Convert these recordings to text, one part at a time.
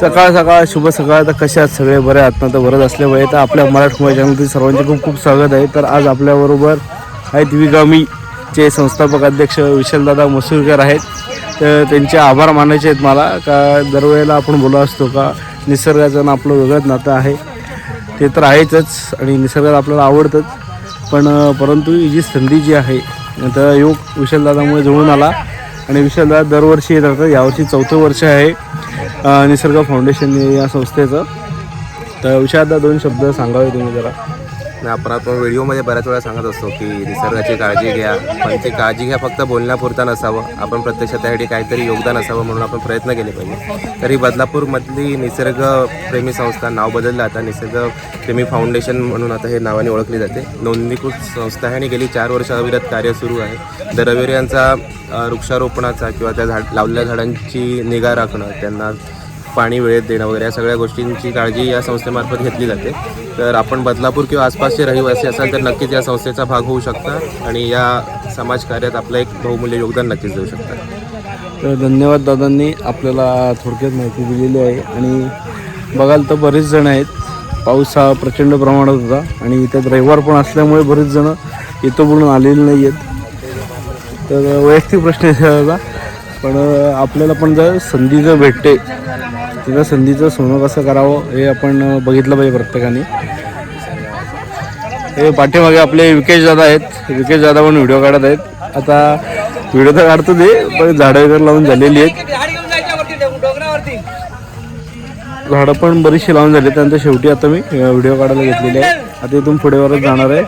सकाळ सकाळ शुभ सकाळ. तर कशा सगळे? बरे आहात तर बरंच असल्यामुळे तर आपल्या मराठमोळ्या चॅनलमध्ये सर्वांचे खूप खूप स्वागत आहे. तर आज आपल्याबरोबर आहेत विगामीचे संस्थापक अध्यक्ष विशालदादा मसूरकर आहेत. तर त्यांचे आभार मानायचे आहेत मला. का दरवेळेला आपण बोलत असतो का? निसर्गाचं ना आपलं वेगळंच नातं आहे. ते तर आहेच आणि निसर्गात आपल्याला आवडतंच. पण परंतु ही जी संधी जी आहे तर योग विशालदादामुळे जुळून आला. आणि विशालदा दरवर्षी येत राहतात यावर्षी चौथं वर्ष आहे निसर्ग फाउंडेशन या संस्थेचं. तर विशालदा दोन शब्द सांगावे तुम्ही जरा. आपण आपण व्हिडिओमध्ये बऱ्याच वेळा सांगत असतो की निसर्गाची काळजी घ्या पण ती काळजी घ्या फक्त बोलण्यापुरता नसावं आपण प्रत्यक्षात त्यासाठी काहीतरी योगदान असावं म्हणून आपण प्रयत्न केले पाहिजे. तरी बदलापूरमधली निसर्गप्रेमी संस्था नाव बदललं आता निसर्गप्रेमी फाउंडेशन म्हणून आता हे नावाने ओळखली जाते. नोंदणीकृत संस्था आहे आणि गेली चार वर्ष अविरत कार्य सुरू आहे. दर रविवारी यांचा वृक्षारोपणाचा किंवा त्या झाड लावलेल्या झाडांची निगा राखणं त्यांना पाणी वेळेत देणं वगैरे या सगळ्या गोष्टींची काळजी या संस्थेमार्फत घेतली जाते. तर आपण बदलापूर किंवा आसपासचे रहिवासी असाल तर नक्कीच या संस्थेचा भाग होऊ शकता आणि या समाजकार्यात आपलं एक बहुमूल्य योगदान नक्कीच देऊ शकता. तर धन्यवाद दादांनी आपल्याला थोडक्यात माहिती दिलेली आहे. आणि बघाल तर बरेच जण आहेत. पाऊस हा प्रचंड प्रमाणात होता आणि त्यात रविवार पण असल्यामुळे बरेच जण येतो बोलून आलेले नाही आहेत. तर वैयक्तिक प्रश्न दादा पण आपल्याला पण जर संधी जर भेटते तिथं संधीचं सोनं कसं करावं हे आपण बघितलं पाहिजे प्रत्येकाने. हे पाठीमागे आपले विकेश दादा आहेत. विकेश दादा पण व्हिडिओ काढत आहेत. आता व्हिडिओ तर काढतो ते पण झाडं वगैरे लावून झालेली आहेत. झाडं पण बरीचशी लावून झाली त्यानंतर शेवटी आता मी व्हिडिओ काढायला घेतलेली आहे. आता इथून पुढे वरच जाणार आहे.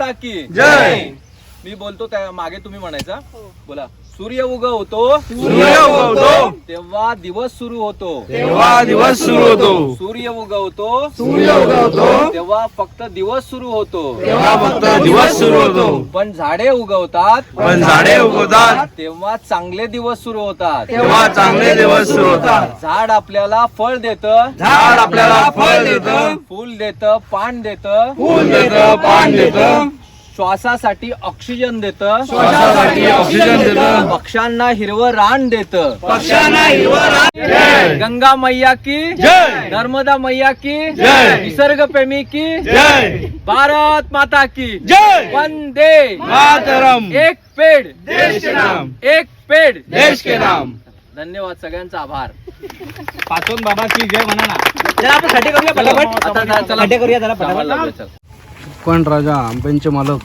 एक एक झाड हे. मी बोलतो त्या मागे तुम्ही म्हणायचा. बोला. सूर्य उगवतो सूर्य उगवतो. तेव्हा दिवस सुरू होतो. तेव्हा दिवस सुरू होतो. सूर्य उगवतो सूर्य उगवतो. तेव्हा फक्त दिवस सुरू होतो. तेव्हा फक्त दिवस सुरू होतो. पण झाडे उगवतात. पण झाडे उगवतात. तेव्हा चांगले दिवस सुरू होतात. तेव्हा चांगले दिवस सुरू होतात. झाड आपल्याला फळ देत. झाड आपल्याला फळ देतं. फूल देत पान देत. फूल देतं पान देतं. श्वासासाठी ऑक्सिजन देत. श्वासासाठी ऑक्सिजन देतं. पक्ष्यांना हिरवं रान देत. पक्ष्यांना हिरवं गंगा मैया की जय. नर्मदा मैया की जय. निसर्ग प्रेमी की जय. भारत माता की. जय. वंदे मातरम. एक पेड. देश के नाम. एक पेड. देश के नाम. धन्यवाद सगळ्यांचा आभार. पाचोन बाबा की जय म्हणा ना. जरा आपण खड्डे करूया पटापट. आता चला, चला. खड्डे करूया जरा कामाला पटापट लागूया, चल. कोण राजा? आंब्यांचे मालक.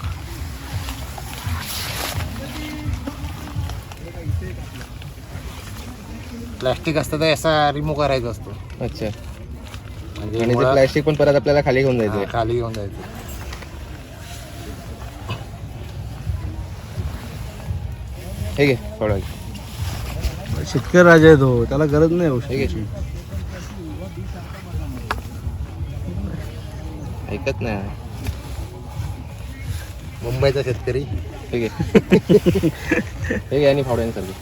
प्लॅस्टिक असतं तर असा रिमूव्ह करायचा असतो. अच्छा. म्हणजे आणि ते मुळात- प्लॅस्टिक पण परत आपल्याला खाली घेऊन जायचं. हा, खाली घेऊन जायचं. हे घे शेतकरी राजा आहे तो त्याला गरज नाही औषधाची ऐकत नाही. मुंबईचा शेतकरी. ठीक आहे. ठीक आहे आणि फावड्यांसारखे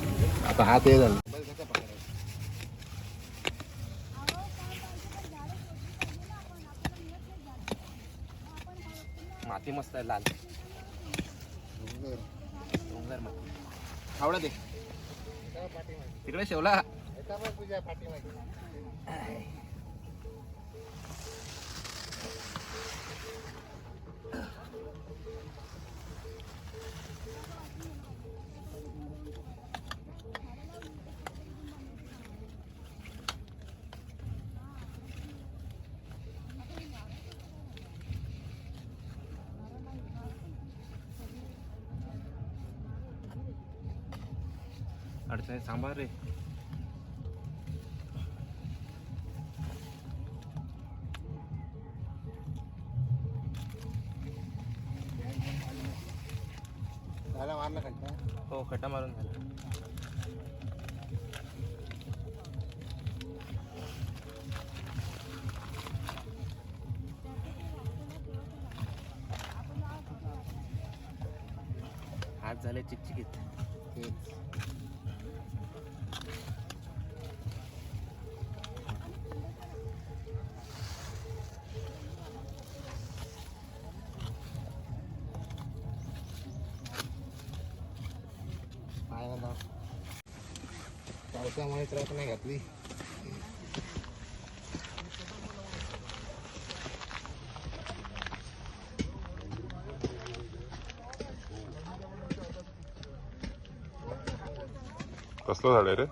आता हा ते झालं. माती मस्त आहे लाल. डोंगर माती फावडा दे. तिकडे शेवला. पूजा अडचणी सांभाळ रे. हो खड्डा मारून झाला. हात झाले चिकचिकीत. पावसामुळे त्रास नाही घातली. कसलं झाड आहे रे?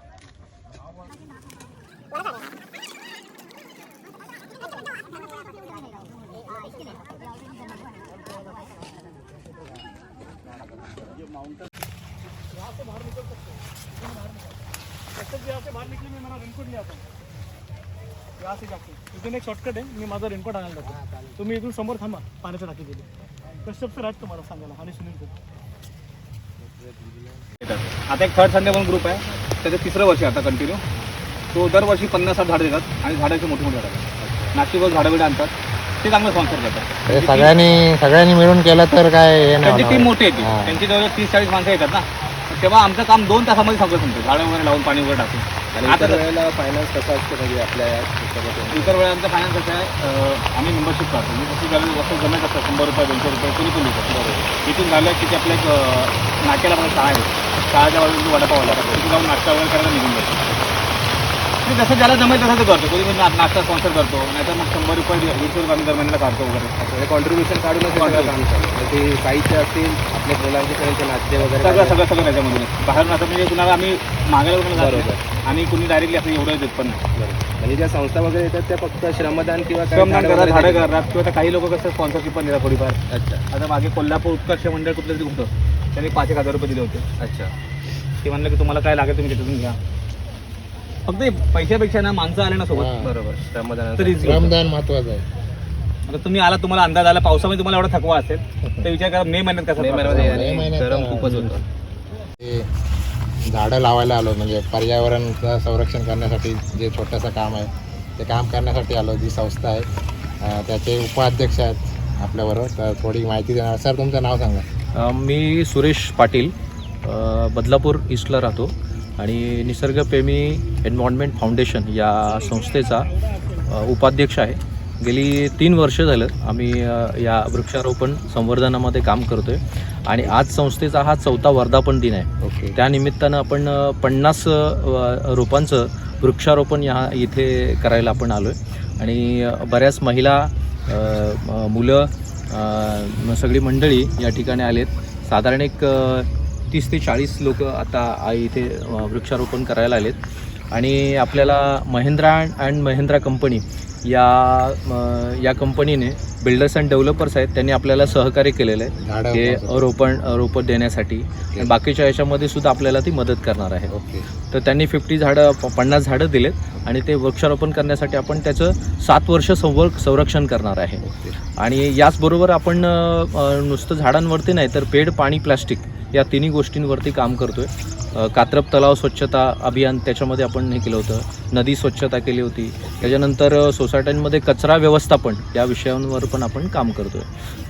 इथून एक शॉर्टकट आहे मी माझा रेनकोट आणायला जातो. तुम्ही इथून समोर थांबा पाण्याच्या टाकी गेली. कश्यपचं राज तुम्हाला सांगायला आणि सुनील कुमार आता एक थर्ड संडे म्हणून ग्रुप आहे. त्याचं तिसरं वर्ष आहे आता कंटिन्यू तो दरवर्षी पन्नास साठ झाडं देतात आणि झाडाचे मोठे मोठे झाडं नाशिकवर झाडं बिडं आणतात. ते चांगलं स्पॉन्सर करतात. हे सगळ्यांनी सगळ्यांनी मिळून केलं तर काय हे त्यांची टीम. मोठी येते हा. त्यांची जवळ तीस चाळीस माणसं येतात ना. तेव्हा आमचं काम दोन तासामध्ये सगळं संपतं झाडं वगैरे लावून पाणी वगैरे टाकून. आता तर- वेळेला फायनान्स कसं असतं म्हणजे आपल्या या पुस्तकातून? इतर वेळा आमचा फायनान्स कसं आहे अं, आम्ही मेंबरशिप करतो. म्हणजे जशी गरज वस्तू जमेल असतं शंभर रुपये दोनशे रुपये कोणी पण देतात बरोबर. इथून झालं की ते आपल्या एक अं, नाट्याला पण शाळा आहे. शाळेच्या बाजूला वडापाव आला तिथे जाऊन नाश्ता वगैरे करायला निघून जातो. म्हणजे जसं ज्याला जमेल तसं ते करतो. कोणी ना- नाश्ता स्पॉन्सर करतो. नाहीतर मग शंभर रुपये वीस रुपये आम्ही दर महिन्याला काढतो वगैरे. म्हणजे कॉन्ट्रीब्युशन काढूनच हे सगळं काम चालू आहे. ते साहित्य असतील आपले मुलांचे सगळ्यांचे नाट्य वगैरे सगळं. सगळं सगळं त्याच्यामधून. बाहेर असं म्हणजे कुणाला आम्ही मागायला वगैरे जात. नाही. आणि कुणी डायरेक्टली असं एवढं देत पण नाही. बरोबर. आणि ज्या संस्था वगैरे येतात त्या फक्त श्रमदान किंवा काही श्रमदान झाडं करतात वगैरे झाडं देतात. करतात किंवा आता काही लोक कसं स्पॉन्सरशिप पण देतात थोडीफार. अच्छा. आता मागे कोल्हापूर उत्कर्ष मंडळ कुठलं तरी होतं. त्यांनी पाच एक हजार रुपये दिले होते. अच्छा. ते म्हणलं की तुम्हाला काय लागेल तुम्ही त्याच्यातून घ्या. फक्त पैशापेक्षा ना माणसं आले ना सोबत. बरोबर. श्रमदान तर easy होतं. श्रमदान महत्वाचं आहे. आता तुम्ही आला तुम्हाला अंदाज आला पावसामध्ये तुम्हाला एवढा थकवा असेल तर विचार करा मे महिन्यात कसा मे महिन्यामध्ये होतो. मे आणि महिन्यात गरम खूपच होतं. ते झाडं लावायला आलो म्हणजे पर्यावरणाचं संरक्षण करण्यासाठी जे छोटंसं काम आहे ते काम करण्यासाठी आलो. जी संस्था आहे अं, त्याचे उपाध्यक्ष आहेत आपल्याबरोबर. तर थोडी माहिती देणार. सर तुमचं नाव सांगा. अ, मी सुरेश पाटील. अ, बदलापूर ईस्टला राहतो. आणि निसर्गप्रेमी एन्व्हायरमेंट फाउंडेशन या संस्थेचा उपाध्यक्ष आहे. गेली तीन वर्ष झालं आम्ही या वृक्षारोपण संवर्धनामध्ये काम करतो आहे आणि आज संस्थेचा हा चौथा वर्धापन दिन आहे. ओके. त्यानिमित्तानं आपण पन्नास रोपांचं वृक्षारोपण या इथे करायला आपण आलो आहे आणि बऱ्याच महिला मुलं सगळी मंडळी या ठिकाणी आलेत. साधारण एक तीस ते चाळीस लोक आता इथे वृक्षारोपण करायला आलेत आणि आपल्याला महिंद्रा अँड महिंद्रा कंपनी या या कंपनीने बिल्डर्स अँड डेव्हलपर्स आहेत त्यांनी आपल्याला सहकार्य केलेलं आहे. हे. रोपण रोपं देण्यासाठी. आणि बाकीच्या याच्यामध्ये सुद्धा आपल्याला ती मदत करणार आहे. ओके. तर त्यांनी फिफ्टी झाडं प- पन्नास झाडं दिलेत. आणि ते वृक्षारोपण करण्यासाठी आपण त्याचं सात वर्ष संवर संरक्षण करणार आहे. आणि याचबरोबर आपण नुसतं झाडांवरती नाही तर पेड पाणी प्लास्टिक या तिन्ही गोष्टींवरती काम करतोय. अ, कात्रप तलाव स्वच्छता अभियान त्याच्यामध्ये आपण हे केलं होतं. नदी स्वच्छता केली होती. त्याच्यानंतर सोसायट्यांमध्ये कचरा व्यवस्थापन या विषयांवर पण आपण काम करतोय.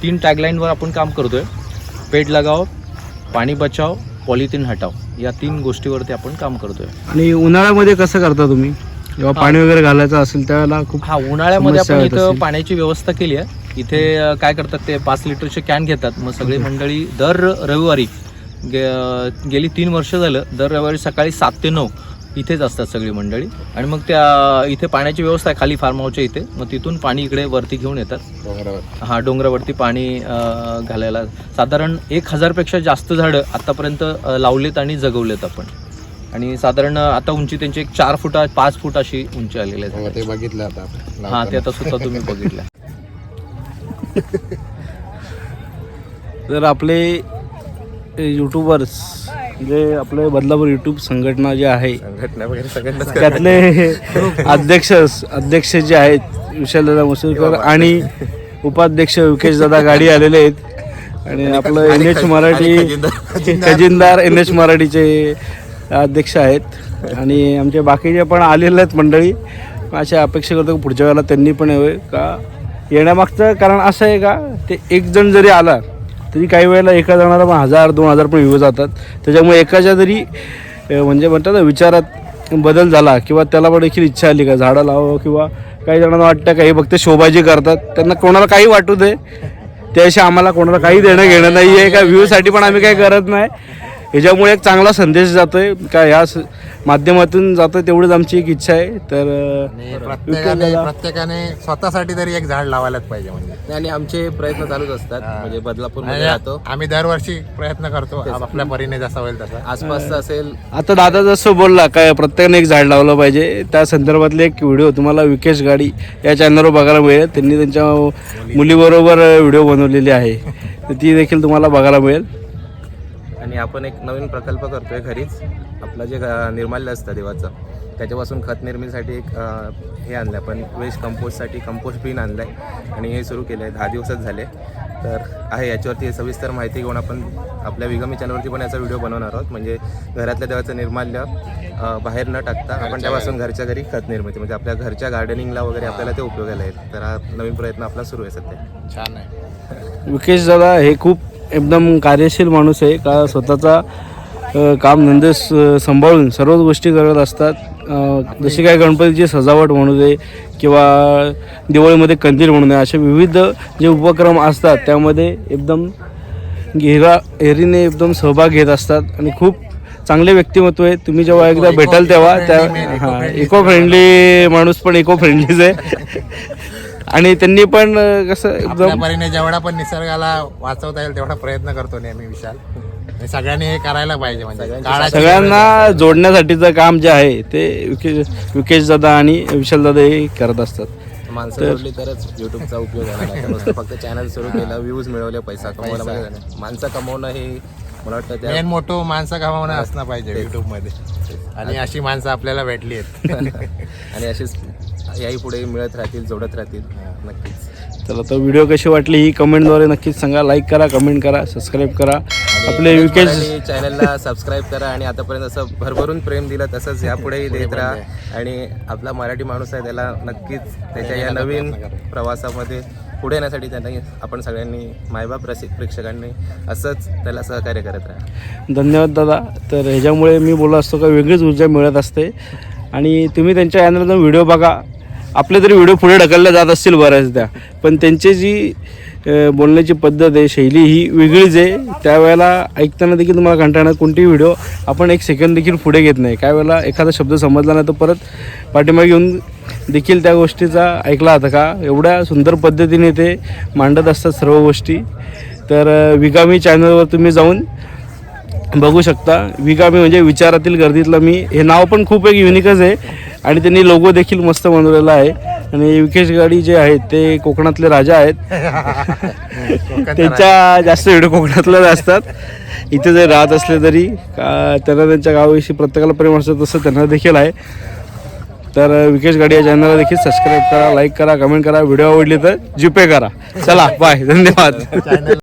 तीन टॅगलाईनवर आपण काम करतोय. पेड लगाव पाणी बचाव पॉलिथिन हटाव. या तीन गोष्टीवरती आपण काम करतोय. आणि उन्हाळ्यामध्ये कसं करता तुम्ही? जेव्हा पाणी वगैरे घालायचं असेल त्यावेळेला खूप हा उन्हाळ्यामध्ये आपण इथं. पाण्याची व्यवस्था केली आहे. इथे काय करतात ते पाच लिटरचे कॅन घेतात. मग सगळी मंडळी दर रविवारी गे गेली तीन वर्ष झालं दर रविवारी सकाळी सात ते नऊ इथेच असतात सगळी मंडळी. आणि मग त्या इथे पाण्याची व्यवस्था आहे खाली फार्म हाऊसच्या इथे. मग तिथून पाणी इकडे वरती घेऊन येतात. हा डोंगरावरती पाणी घालायला. साधारण एक हजारपेक्षा जास्त झाडं आत्तापर्यंत लावलेत आणि जगवलेत आपण. आणि साधारण आता उंची त्यांची एक चार फुटा पाच फूट अशी उंची आलेली आहे. हो, ते. बघितलं आता हा ते. आता सुद्धा तुम्ही बघितलं. तर आपले यूट्यूबर्स जे आपले बदलापूर यूट्यूब संघटना जे आहे संघटना वगैरे सगळ्यांनाच त्यातले अध्यक्ष अध्यक्ष जे आहेत विशालदादा मसूरकर आणि उपाध्यक्ष विकेश दादा गाडी आलेले आहेत. आणि आपलं एन एच मराठी खजिनदार एन एच मराठीचे अध्यक्ष आहेत. आणि आमचे बाकीचे पण आलेले आहेत मंडळी अशा अपेक्षा करतो की पुढच्या वेळेला त्यांनी पण यावे. का येण्यामागचं कारण असं आहे का? ते एक जण जरी आला तरी काही वेळेला एका जणाला पण हजार दोन हजार पण व्ह्यू जातात. त्याच्यामुळे एकाच्या जरी म्हणजे म्हणतात ना विचारात बदल झाला किंवा त्याला पण देखील इच्छा आली का झाडं लावावं किंवा काही जणांना वाटतं काही फक्त शोभाजी करतात त्यांना कोणाला काही वाटू दे. त्याशी आम्हाला कोणाला काही देणं घेणं नाही आहे का? व्ह्यूसाठी पण आम्ही काही करत नाही. ह्याच्यामुळे एक चांगला संदेश जातोय. का ह्या स- माध्यमातून जातोय तेवढीच आमची एक इच्छा आहे. तर आणि प्रत्येकाने प्रत्येकाने स्वतःसाठी तरी एक झाड लावायलाच पाहिजे म्हणजे. आणि आमचे प्रयत्न चालूच असतात. म्हणजे बदलापूरमध्ये आणि राहतो. आम्ही दरवर्षी प्रयत्न करतो. आपल्या परीने जसा होईल तसा. आसपासचं असेल आता दादा जसं बोलला काय प्रत्येकाने एक झाड लावलं पाहिजे. त्या संदर्भातले एक व्हिडिओ तुम्हाला विकेश गाडी या चॅनलवर बघायला मिळेल. त्यांनी त्यांच्या मुलीबरोबर व्हिडिओ बनवलेली आहे. तर ती देखील तुम्हाला बघायला मिळेल. आणि आपण एक नवीन प्रकल्प करतोय घरीच. आपलं जे निर्माल्य असतं देवाचं. त्याच्यापासून खत निर्मितीसाठी एक हे आणलं आहे पण वेस्ट कंपोस्टसाठी कंपोस्ट बिन आणलं आहे आणि हे सुरू केलं आहे दहा दिवसच झाले. तर आहे याच्यावरती सविस्तर माहिती घेऊन आपण आपल्या विगमी चॅनलवरती पण याचा व्हिडिओ बनवणार आहोत. म्हणजे घरातल्या देवाचं निर्माल्य बाहेर न टाकता आपण त्यापासून घरच्या घरी खत निर्मिती म्हणजे आपल्या घरच्या गार्डनिंगला वगैरे आपल्याला ते उपयोगाला येईल. तर हा नवीन प्रयत्न आपला सुरू आहे सध्या. छान आहे. विकेश दादा हे खूप एकदम कार्यशील माणूस आहे का स्वतःचा काम धंदे स- सांभाळून सर्वच गोष्टी करत असतात. जशी काय गणपतीची सजावट म्हणू दे किंवा दिवाळीमध्ये कंदील म्हणू दे असे विविध जे उपक्रम असतात त्यामध्ये एकदम घेरा हेरीने एकदम सहभाग घेत असतात आणि खूप चांगले व्यक्तिमत्व आहे. तुम्ही जेव्हा एकदा भेटाल तेव्हा त्या हां इको फ्रेंडली माणूस पण इको फ्रेंडलीच आहे. आणि त्यांनी पण अ, कसं आपल्या एकदम परीने जेवढा पण निसर्गाला वाचवता येईल तेवढा प्रयत्न करतो नेहमी विशाल. आणि सगळ्यांनी हे करायला पाहिजे म्हणजे. काळाची सगळ्यांना जोडण्यासाठीचं काम जे आहे ते विकेश विकेश दादा आणि विशाल दादा हे करत असतात. माणसं जोडली तरच युट्यूबचा उपयोग होणार नुसतं फक्त चॅनल सुरू केलं व्ह्यूज मिळवले पैसा कमवला म्हणजे नाही. माणसं कमवणं हे मला वाटतं त्या मेन मोठं माणसं कमावणं असणं पाहिजे युट्यूबमध्ये आणि अशी माणसं आपल्याला भेटली आहेत आणि अशीच याही पुढे मिळत राहतील जोडत राहतील. नक्कीच. तर आता व्हिडिओ कशी वाटली ही कमेंटद्वारे नक्कीच सांगा लाईक करा कमेंट करा सबस्क्राईब करा. आपले विकेश चॅनलला सबस्क्राईब करा आणि आतापर्यंत असं भरभरून प्रेम दिलं तसंच यापुढेही देत राहा. आणि आपला मराठी माणूस आहे त्याला नक्कीच त्याच्या या नवीन प्रवासामध्ये पुढे येण्यासाठी त्यांना आपण सगळ्यांनी मायबाप रसिक प्रेक्षकांनी असंच त्याला सहकार्य करत राहा. धन्यवाद दादा. तर ह्याच्यामुळे मी बोललो असतो का वेगळीच ऊर्जा मिळत असते. आणि तुम्ही त्यांच्या चॅनलला जाऊन व्हिडिओ बघा. आपले तरी व्हिडिओ पुढे ढकलल्या जात असतील बऱ्याचदा. पण त्यांची जी बोलण्याची पद्धत आहे शैली ही वेगळीच आहे. त्यावेळेला ऐकताना देखील तुम्हाला कंटाळणार कोणतीही व्हिडिओ आपण एक सेकंद देखील पुढे घेत नाही. काय वेळेला एखादा शब्द समजला नाही तर परत पाठीमागे येऊन देखील त्या गोष्टीचा ऐकला होता का? एवढ्या सुंदर पद्धतीने ते मांडत असतात सर्व गोष्टी. तर विगामी चॅनलवर तुम्ही जाऊन बघू शकता. विगामी म्हणजे विचारातील गर्दीतलं मी हे नाव पण खूप एक युनिकच आहे. आणि त्यांनी लोगो देखील मस्त बनवलेला आहे. आणि विकेश गाडी जे आहेत ते कोकणातले राजा आहेत. त्यांच्या जास्त व्हिडिओ कोकणातलेच असतात. इथे जरी राहत असले तरी त्यांना त्यांच्या गावाविषयी प्रत्येकाला प्रेम असतं तसं त्यांना देखील आहे. तर विकेश गाडी या चॅनलला देखील सबस्क्राईब करा लाईक करा कमेंट करा. व्हिडिओ आवडली तर जीपे करा. चला बाय धन्यवाद.